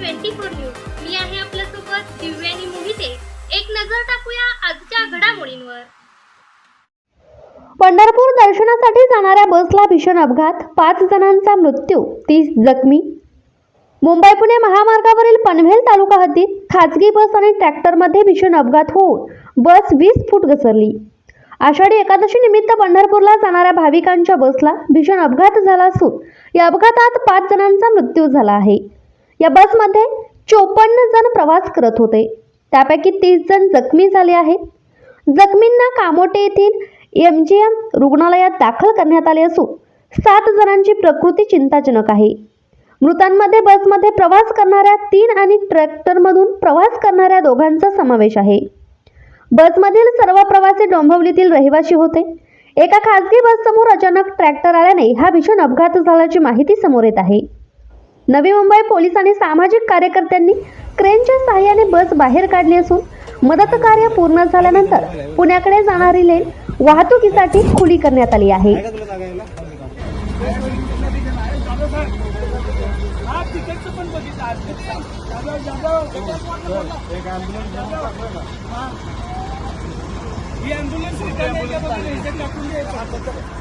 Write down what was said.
Twenty four news. मी आहे आपल्यासोबत दिव्यानी मोहिते. एक नजर टाकूया आजच्या घडामोडींवर. पंढरपूर दर्शनासाठी जाणाऱ्या बसला भीषण अपघात. पाच जणांचा मृत्यू तीस जखमी. मुंबई पुणे महामार्गावरील पनवेल तालुका हद्दीत खाजगी बस आणि ट्रॅक्टरमध्ये भीषण अपघात होऊन बस वीस फूट घसरली. आषाढी एकादशी निमित्त पंढरपूरला जाणाऱ्या भाविकांच्या बसला भीषण अपघात झाला असून या अपघातात पाच जणांचा मृत्यू झाला आहे. या बसमध्ये चोपन्न जण प्रवास करत होते. त्यापैकी तीस जण जखमी झाले आहेत. जखमींना कामोटे येथील एम जी एम रुग्णालयात दाखल करण्यात आले असून सात जणांची प्रकृती चिंताजनक आहे. मृतांमध्ये बसमध्ये प्रवास करणाऱ्या तीन आणि ट्रॅक्टरमधून प्रवास करणाऱ्या दोघांचा समावेश आहे. बसमधील सर्व प्रवासी डोंबिवलीतील रहिवासी होते. एका खासगी बससमोर अचानक ट्रॅक्टर आल्याने हा भीषण अपघात झाल्याची माहिती समोर येत आहे. नवी मुंबई पोलीस आणि सामाजिक कार्यकर्त्यांनी क्रेनच्या सहाय्याने बस बाहेर काढली असून मदत कार्य पूर्ण झाल्यानंतर पुण्याकडे जाणारी लेन वाहतुकीसाठी खुली करण्यात आली आहे. ही.